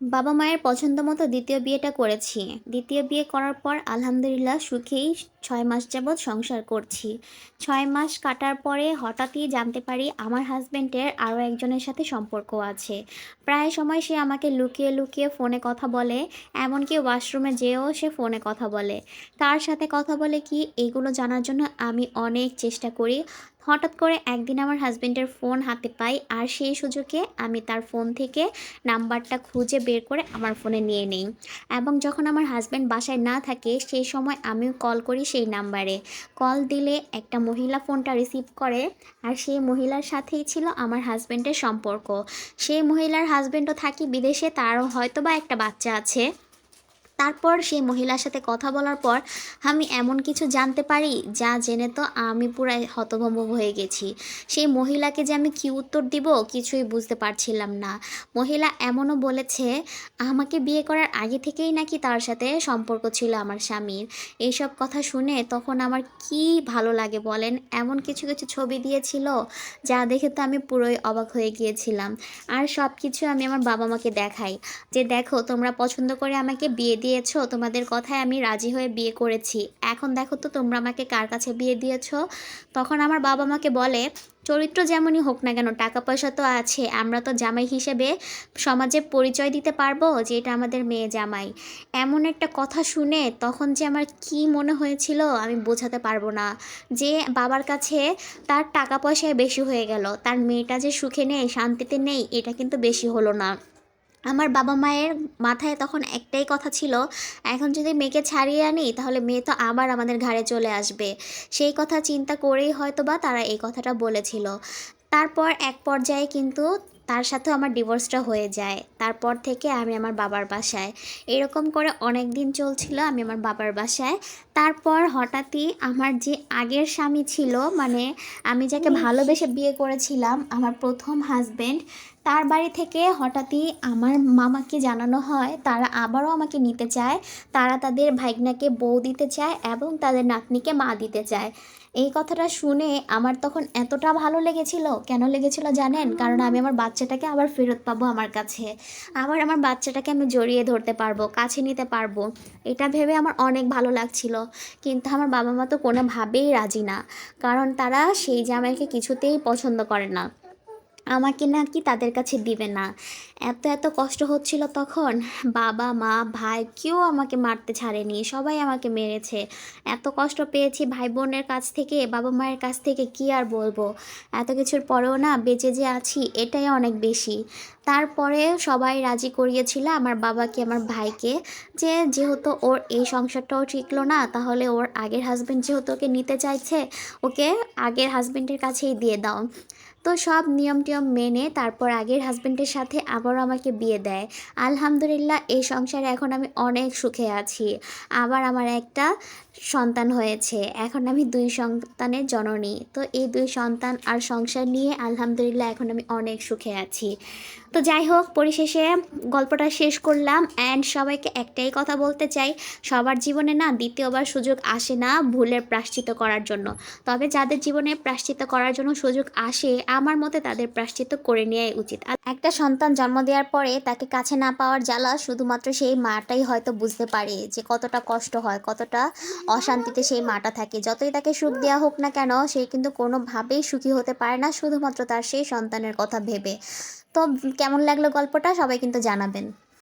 বাবা মায়ের পছন্দ মতো দ্বিতীয় বিয়েটা করেছি। দ্বিতীয় বিয়ে করার পর আলহামদুলিল্লাহ সুখেই ছয় মাস যাবৎ সংসার করছি। ছয় মাস কাটার পরে হঠাৎই জানতে পারি আমার হাজব্যান্ডের আরও একজনের সাথে সম্পর্ক আছে। প্রায় সময় সে আমাকে লুকিয়ে লুকিয়ে ফোনে কথা বলে, এমনকি ওয়াশরুমে যেয়েও সে ফোনে কথা বলে। তার সাথে কথা বলে কি, এগুলো জানার জন্য আমি অনেক চেষ্টা করি। হঠাৎ করে একদিন আমার হাজব্যান্ডের ফোন হাতে পাই আর সেই সুযোগে আমি তার ফোন থেকে নাম্বারটা খুঁজে বের করে আমার ফোনে নিয়ে নিই। এবং যখন আমার হাজব্যান্ড বাসায় না থাকে, সেই সময় আমিও কল করি সেই নাম্বারে। কল দিলে একটা মহিলা ফোনটা রিসিভ করে আর সেই মহিলার সাথেই ছিল আমার হাজব্যান্ডের সম্পর্ক। সেই মহিলার হাজব্যান্ডও থাকি বিদেশে, তারও হয়তো বা একটা বাচ্চা আছে। তারপর সেই মহিলার সাথে কথা বলার পর আমি এমন কিছু জানতে পারি যা জেনে তো আমি পুরাই হতভম্ব হয়ে গেছি। সেই মহিলাকে যে আমি কী উত্তর দিব কিছুই বুঝতে পারছিলাম না। মহিলা এমনও বলেছে, আমাকে বিয়ে করার আগে থেকেই নাকি তার সাথে সম্পর্ক ছিল আমার স্বামীর। এইসব কথা শুনে তখন আমার কি ভালো লাগে বলেন? এমন কিছু কিছু ছবি দিয়েছিল যা দেখে তো আমি পুরোই অবাক হয়ে গিয়েছিলাম। আর সব কিছু আমি আমার বাবা মাকে দেখাই যে, দেখো, তোমরা পছন্দ করে আমাকে বিয়ে দিয়েছ, তোমাদের কথায় আমি রাজি হয়ে বিয়ে করেছি। এখন দেখো তো তোমরা আমাকে কার কাছে বিয়ে দিয়েছ? তখন আমার বাবা মাকে বলে, চরিত্র যেমনই হোক না কেন টাকা পয়সা তো আছে, আমরা তো জামাই হিসেবে সমাজে পরিচয় দিতে পারব যে এটা আমাদের মেয়ে জামাই। এমন একটা কথা শুনে তখন যে আমার কি মনে হয়েছিল আমি বোঝাতে পারব না। যে বাবার কাছে তার টাকা পয়সায় বেশি হয়ে গেল, তার মেয়েটা যে সুখে নেই, শান্তিতে নেই, এটা কিন্তু বেশি হলো না। আমার বাবা মায়ের মাথায় তখন একটাই কথা ছিল এখন যদি মেয়েকে ছাড়িয়ে আনি তাহলে মেয়ে তো আবার আমাদের ঘাড়ে চলে আসবে। সেই কথা চিন্তা করেই হয়তো বা তারা এই কথাটা বলেছিল। তারপর এক পর্যায়ে কিন্তু তার সাথেও আমার ডিভোর্সটা হয়ে যায়। তারপর থেকে আমি আমার বাবার বাসায়। এরকম করে অনেক দিন চলছিল আমি আমার বাবার বাসায়। তারপর হঠাৎই আমার যে আগের স্বামী ছিল মানে আমি যাকে ভালোবেসে বিয়ে করেছিলাম আমার প্রথম হাজবেন্ড তার বাড়ি থেকে হঠাৎই আমার মামাকে জানানো হয়, তারা আবারও আমাকে নিতে চায়। তারা তাদের ভাইগনাকে বউ দিতে চায় এবং তাদের নাতনিকে মা দিতে চায়। এই কথাটা শুনে আমার তখন এতটা ভালো লেগেছিল। কেন লেগেছিল জানেন? কারণ আমি আমার বাচ্চাটাকে আবার ফেরত পাবো আমার কাছে। আবার আমার বাচ্চাটাকে আমি জড়িয়ে ধরতে পারব, কাছে নিতে পারব। এটা ভেবে আমার অনেক ভালো লাগছিল। কিন্তু আমার বাবা মা তো কোনোভাবেই রাজি না। কারণ তারা সেই জামাইকে কিছুতেই পছন্দ করে না। আমাকে নাকি তাদের কাছে দিবে না। এত এত কষ্ট হচ্ছিল তখন। বাবা, মা, ভাই কেউ আমাকে মারতে ছাড়েনি। সবাই আমাকে মেরেছে। এত কষ্ট পেয়েছি ভাই বোনের কাছ থেকে, বাবা মায়ের কাছ থেকে, কি আর বলব? এত কিছুর পরেও না বেঁচে যে আছি, এটাই অনেক বেশি। তারপরে সবাই রাজি করিয়েছিল আমার বাবাকে, আমার ভাইকে যে যেহেতু ওর এই সংসারটাও টিকলো না, তাহলে ওর আগের হাজব্যান্ড যেহেতু ওকে নিতে চাইছে, ওকে আগের হাজব্যান্ডের কাছেই দিয়ে দাও। তো সব নিয়ম টিয়ম মেনে তারপর আগের হাজব্যান্ডের সাথে আবারও আমাকে বিয়ে দেয়। আলহামদুলিল্লাহ, এই সংসারে এখন আমি অনেক সুখে আছি। আবার আমার একটা সন্তান হয়েছে। এখন আমি দুই সন্তানের জননী। তো এই দুই সন্তান আর সংসার নিয়ে আলহামদুলিল্লাহ এখন আমি অনেক সুখে আছি। তো যাই হোক, পরিশেষে গল্পটা শেষ করলাম অ্যান্ড সবাইকে একটাই কথা বলতে চাই। সবার জীবনে না দ্বিতীয়বার সুযোগ আসে না ভুলের প্রাশ্চিত করার জন্য। তবে যাদের জীবনে প্রাশ্চিত করার জন্য সুযোগ আসে আমার মতে তাদের প্রাশ্চিত্য করে নেওয়াই উচিত। একটা সন্তান জন্ম দেওয়ার পরে তাকে কাছে না পাওয়ার জ্বালা শুধুমাত্র সেই মাটাই হয়তো বুঝতে পারে যে কতটা কষ্ট হয়, কতটা অশান্তিতে সেই মাটা থাকে। যতই তাকে সুখ দেওয়া হোক না কেন, সে কিন্তু কোনোভাবেই সুখী হতে পারে না, শুধুমাত্র তার সেই সন্তানের কথা ভেবে। তো কেমন লাগল গল্পটা? সবাই কিন্তু জানাবেন।